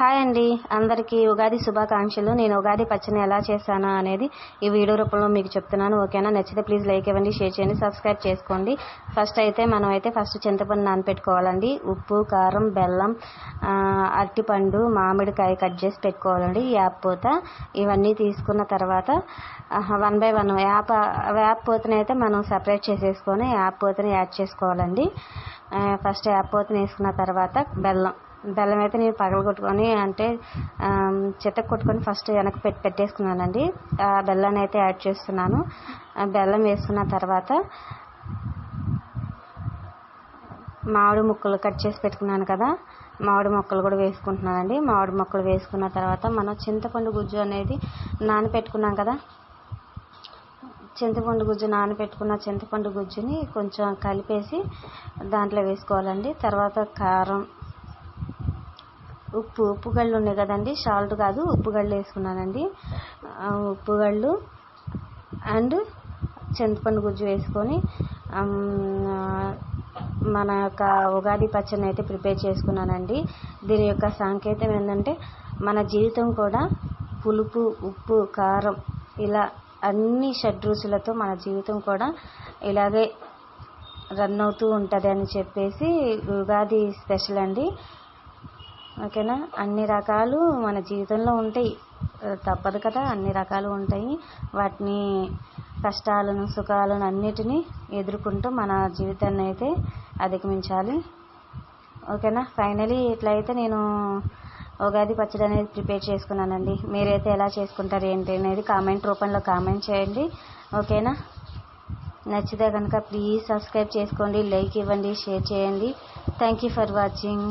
Hi అండి. అందరికీ ఉగాది శుభాకాంక్షలు. నేను ఉగాది పచ్చని ఎలా చేశానా అనేది ఈ వీడియో రూపంలో మీకు చెప్తున్నాను. ఓకేనా? నచ్చితే ప్లీజ్ లైక్ ఇవ్వండి షేర్ చేయండి సబ్స్క్రైబ్ చేసుకోండి. ఫస్ట్ అయితే మనం అయితే ఫస్ట్ చింతపండు నానపెట్టుకోవాలండి. ఉప్పు కారం బెల్లం అరటిపండు మామిడికాయ కట్ చేసి పెట్టుకోవాలండి. యాపూత ఇవన్నీ తీసుకున్న తర్వాత వన్ బై వన్ యాప్ యాప్ పూతని అయితే మనం సపరేట్ చేసేసుకొని యాప్ పూతని యాడ్ చేసుకోవాలండి. ఫస్ట్ యాప్ పూతని వేసుకున్న తర్వాత బెల్లం. బెల్లం అయితే నేను పగల కొట్టుకొని అంటే చెత్త కొట్టుకొని ఫస్ట్ వెనక పెట్టి పెట్టేసుకున్నానండి. ఆ బెల్లాన్ని అయితే యాడ్ చేస్తున్నాను. బెల్లం వేసుకున్న తర్వాత మామిడి ముక్కలు కట్ చేసి పెట్టుకున్నాను కదా మామిడి ముక్కలు కూడా వేసుకుంటున్నానండి. మామిడి మొక్కలు వేసుకున్న తర్వాత మనం చింతపండు గుజ్జు అనేది నానపెట్టుకున్నాం కదా చింతపండు గుజ్జు నానబెట్టుకున్న చింతపండు గుజ్జుని కొంచెం కలిపేసి దాంట్లో వేసుకోవాలండి. తర్వాత కారం ఉప్పు ఉప్పు గళ్ళు ఉన్నాయి కదండి సాల్ట్ కాదు ఉప్పు గళ్ళు వేసుకున్నానండి. ఉప్పు గళ్ళు అండ్ చింతపండు గుజ్జు వేసుకొని మన యొక్క ఉగాది పచ్చడిని అయితే ప్రిపేర్ చేసుకున్నానండి. దీని యొక్క సంకేతం ఏంటంటే మన జీవితం కూడా పులుపు ఉప్పు కారం ఇలా అన్ని షడ్రుచులతో మన జీవితం కూడా ఇలాగే రన్ అవుతూ ఉంటుంది అని చెప్పేసి ఉగాది స్పెషల్ అండి. ఓకేనా? అన్ని రకాలు మన జీవితంలో ఉంటాయి. తప్పదు కదా అన్ని రకాలు ఉంటాయి. వాటిని కష్టాలను సుఖాలను అన్నిటినీ ఎదుర్కొంటూ మన జీవితాన్ని అయితే అధిగమించాలి. ఓకేనా? ఫైనలీ ఇట్లా అయితే నేను ఉగాది పచ్చడి అనేది ప్రిపేర్ చేసుకున్నానండి. మీరైతే ఎలా చేసుకుంటారు ఏంటి అనేది కామెంట్ రూపంలో కామెంట్ చేయండి. ఓకేనా? నచ్చితే కనుక ప్లీజ్ సబ్స్క్రైబ్ చేసుకోండి లైక్ ఇవ్వండి షేర్ చేయండి. Thank you for watching